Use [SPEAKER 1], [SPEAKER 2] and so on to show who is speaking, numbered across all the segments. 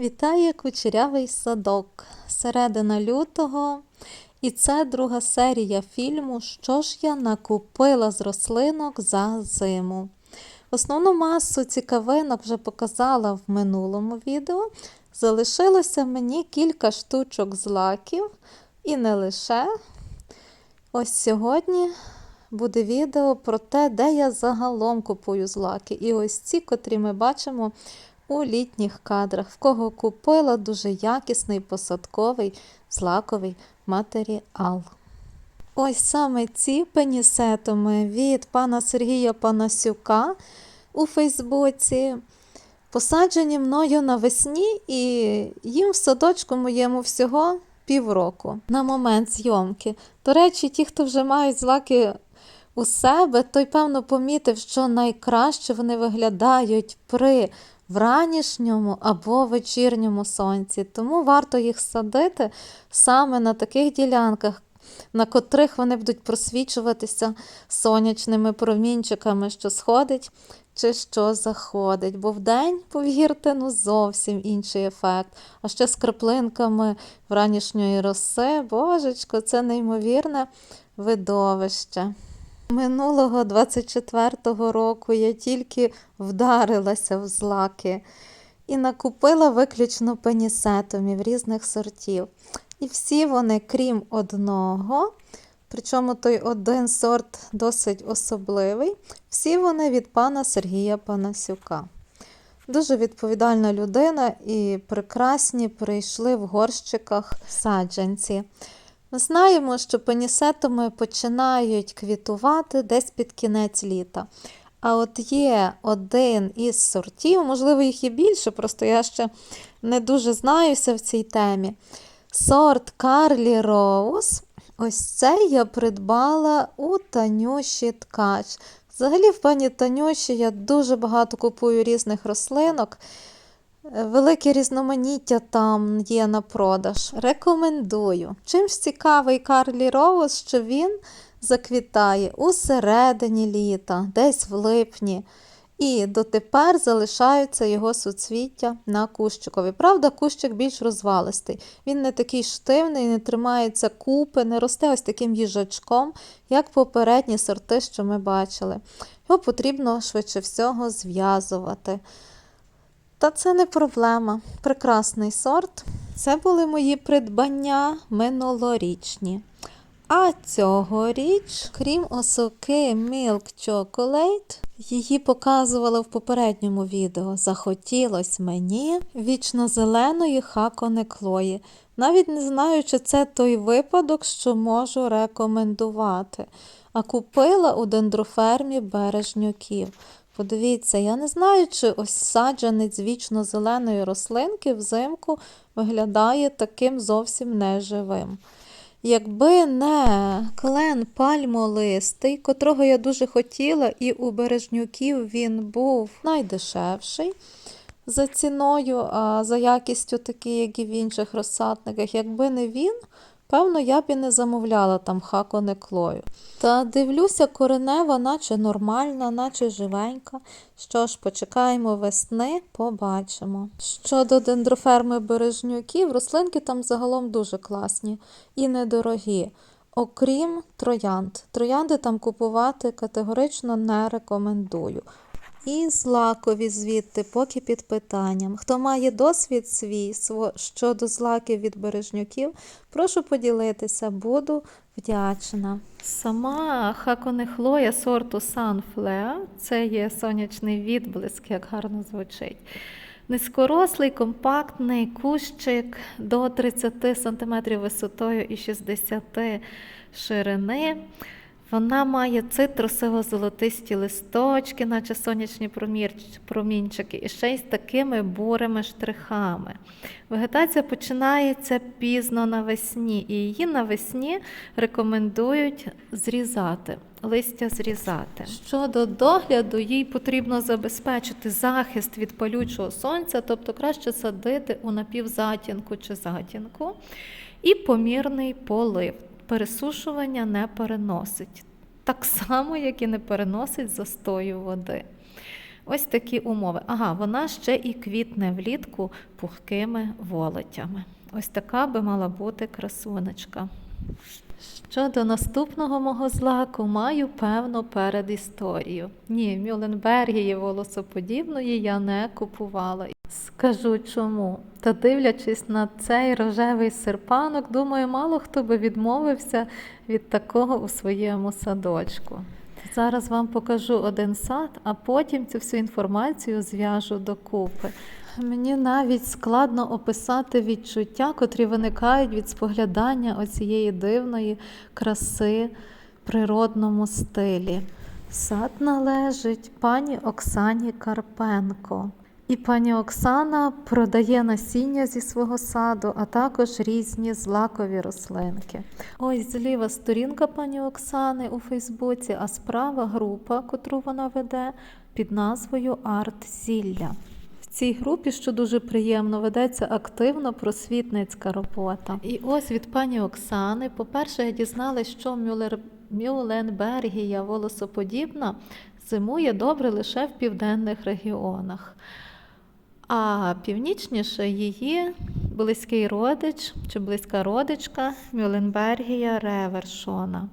[SPEAKER 1] Вітає кучерявий садок. Середина лютого. І це друга серія фільму Що ж я накупила з рослинок за зиму. Основну масу цікавинок вже показала в минулому відео. Залишилося мені кілька штучок злаків. І не лише. Ось сьогодні буде відео про те, де я загалом купую злаки. І ось ці, котрі ми бачимо у літніх кадрах, в кого купила дуже якісний посадковий злаковий матеріал. Ось саме ці пенісетоми від пана Сергія Панасюка у Фейсбуці. Посаджені мною навесні, і їм в садочку моєму всього півроку на момент зйомки. До речі, ті, хто вже мають злаки у себе, той, певно, помітив, що найкраще вони виглядають при вранішньому або вечірньому сонці. Тому варто їх садити саме на таких ділянках, на котрих вони будуть просвічуватися сонячними промінчиками, що сходить чи що заходить. Бо вдень, повірте, ну зовсім інший ефект. А ще з краплинками вранішньої роси, божечко, це неймовірне видовище. Минулого 24-го року я тільки вдарилася в злаки і накупила виключно пенісетомів різних сортів. І всі вони, крім одного, причому той один сорт досить особливий, всі вони від пана Сергія Панасюка. Дуже відповідальна людина і прекрасні прийшли в горщиках саджанці. Ми знаємо, що пенісетоми починають квітувати десь під кінець літа. А от є один із сортів, можливо, їх є більше, просто я ще не дуже знаюся в цій темі. Сорт Карлі Роуз. Ось цей я придбала у Танюші Ткач. Взагалі, в пані Танюші я дуже багато купую різних рослинок. Велике різноманіття там є на продаж. Рекомендую. Чим ж цікавий Карлі Роуз, що він заквітає у середині літа, десь в липні. І дотепер залишаються його суцвіття на кущикові. Правда, кущик більш розвалистий. Він не такий штивний, не тримається купи, не росте ось таким їжачком, як попередні сорти, що ми бачили. Його потрібно швидше всього зв'язувати. Та це не проблема. Прекрасний сорт. Це були мої придбання минулорічні. А цьогоріч, крім осоки Milk Chocolate, її показувала в попередньому відео. Захотілось мені вічно-зеленої хакони Клої. Навіть не знаю, чи це той випадок, що можу рекомендувати. А купила у дендрофермі бережнюків. Подивіться, я не знаю, чи ось саджанець вічно-зеленої рослинки взимку виглядає таким зовсім неживим. Якби не клен пальмолистий, котрого я дуже хотіла, і у бережнюків він був найдешевший за ціною, а за якістю такий, як і в інших розсадниках, якби не він, певно, я б і не замовляла там хаконеклою. Та дивлюся, коренева, наче нормальна, наче живенька. Що ж, почекаємо весни, побачимо. Щодо дендроферми бережнюків, рослинки там загалом дуже класні і недорогі. Окрім троянд. Троянди там купувати категорично не рекомендую. І злакові звідти, поки під питанням. Хто має досвід свій щодо злаків від бережнюків, прошу поділитися, буду вдячна. Сама хаконехлоя сорту Sunflare, це є сонячний відблиск, як гарно звучить. Низькорослий, компактний кущик до 30 см висотою і 60 ширини. Вона має цитрусово-золотисті листочки, наче сонячні промінчики, і ще й з такими бурими штрихами. Вегетація починається пізно навесні, і її навесні рекомендують зрізати, листя зрізати. Щодо догляду, їй потрібно забезпечити захист від палючого сонця, тобто краще садити у напівзатінку чи затінку, і помірний полив пересушування не переносить. Так само, як і не переносить застою води. Ось такі умови. Ага, вона ще і квітне влітку пухкими волотями. Ось така би мала бути красунечка. Щодо наступного мого злаку, маю певну передісторію. Ні, Мюленбергії волосоподібної я не купувала. Скажу чому. Та дивлячись на цей рожевий серпанок, думаю, мало хто би відмовився від такого у своєму садочку. Зараз вам покажу один сад, а потім цю всю інформацію зв'яжу докупи. Мені навіть складно описати відчуття, котрі виникають від споглядання оцієї дивної краси в природному стилі. Сад належить пані Оксані Карпенко. І пані Оксана продає насіння зі свого саду, а також різні злакові рослинки. Ось зліва сторінка пані Оксани у Фейсбуці, а справа група, котру вона веде під назвою Арт Зілля. Цій групі, що дуже приємно, ведеться активно просвітницька робота. І ось від пані Оксани, по-перше, я дізналась, що Мюллер... Мюленбергія волосоподібна зимує добре лише в південних регіонах. А північніше її близький родич чи близька родичка Мюленбергія Ревершона.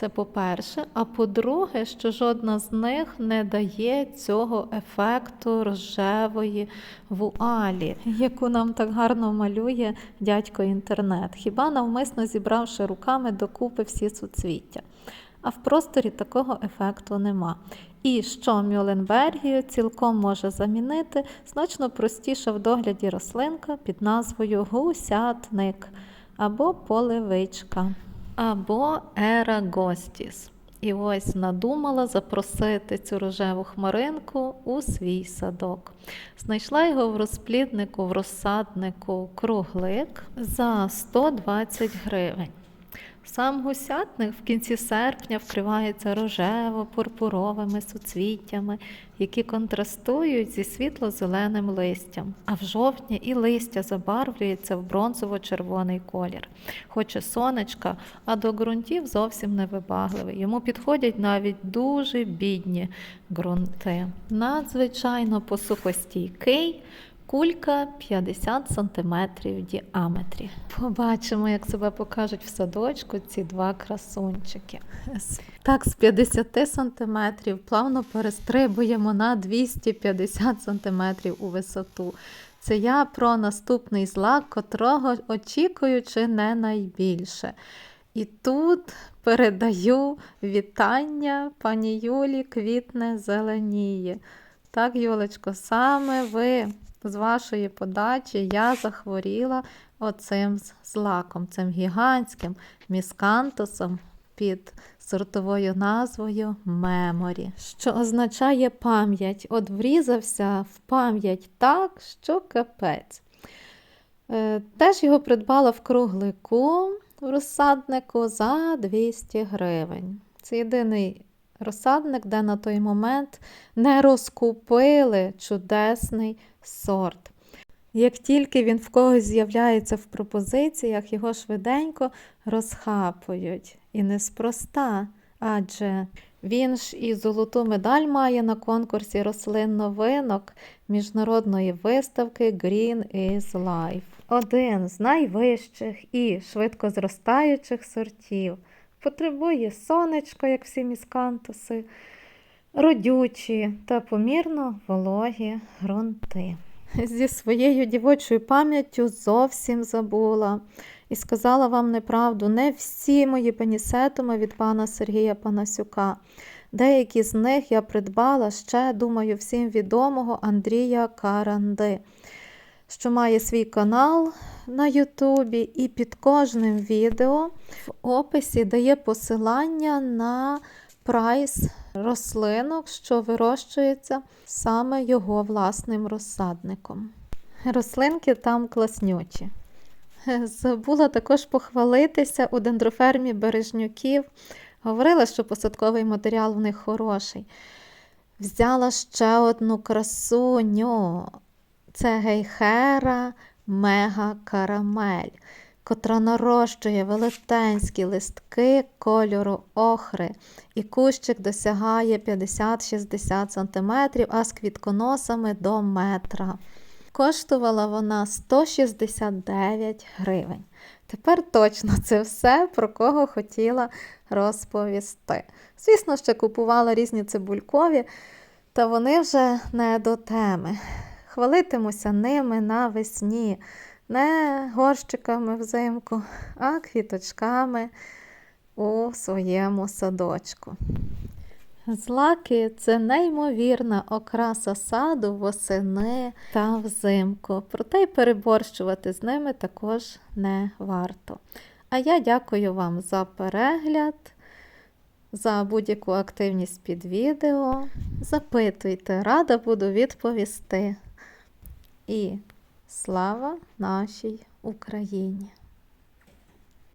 [SPEAKER 1] Це по-перше. А по-друге, що жодна з них не дає цього ефекту рожевої вуалі, яку нам так гарно малює дядько інтернет, хіба навмисно зібравши руками докупи всі суцвіття. А в просторі такого ефекту нема. І що Мюленбергію цілком може замінити значно простіша в догляді рослинка під назвою гусятник або полевичка, або ерагостіс. І ось надумала запросити цю рожеву хмаринку у свій садок. Знайшла його в розпліднику, в розсаднику круглик за 120 гривень. Сам гусятник в кінці серпня вкривається рожево-пурпуровими суцвіттями, які контрастують зі світло-зеленим листям, а в жовтні і листя забарвлюється в бронзово-червоний колір. Хоче сонечка, а до ґрунтів зовсім не вибагливий. Йому підходять навіть дуже бідні ґрунти. Надзвичайно посухостійкий. Кулька 50 см в діаметрі. Побачимо, як себе покажуть в садочку ці два красунчики. Так, з 50 см плавно перестрибуємо на 250 см у висоту. Це я про наступний злак, котрого очікую чи не найбільше. І тут передаю вітання пані Юлі квітне зеленіє. Так, Юлечко, саме ви з вашої подачі я захворіла оцим злаком, цим гігантським міскантусом під сортовою назвою Меморі, що означає пам'ять. От врізався в пам'ять так, що капець. Е, Теж його придбала в круглику в розсаднику за 200 гривень. Це єдиний розсадник, де на той момент не розкупили чудесний сорт. Як тільки він в когось з'являється в пропозиціях, його швиденько розхапують. І неспроста, адже він ж і золоту медаль має на конкурсі рослин новинок міжнародної виставки Green is Life. Один з найвищих і швидко зростаючих сортів. Потребує сонечко, як всі міскантуси, родючі та помірно вологі ґрунти. Зі своєю дівочою пам'яттю зовсім забула і сказала вам неправду. Не всі мої пенісетуми від пана Сергія Панасюка. Деякі з них я придбала ще, думаю, всім відомого Андрія Каранди, що має свій канал на Ютубі, і під кожним відео в описі дає посилання на прайс рослинок, що вирощується саме його власним розсадником. Рослинки там класнючі. Забула також похвалитися у дендрофермі бережнюків. Говорила, що посадковий матеріал в них хороший. Взяла ще одну красуню. Це гейхера мега карамель. котра нарощує велетенські листки кольору охри, і кущик досягає 50-60 см, а з квітконосами до метра. Коштувала вона 169 гривень. Тепер точно це все, про кого хотіла розповісти. Звісно, ще купувала різні цибулькові, та вони вже не до теми. Хвалитимуся ними навесні, не горщиками взимку, а квіточками у своєму садочку. Злаки це неймовірна окраса саду восени та взимку, проте й переборщувати з ними також не варто. А я дякую вам за перегляд, за будь-яку активність під відео. Запитуйте, рада буду відповісти. І слава нашій Україні!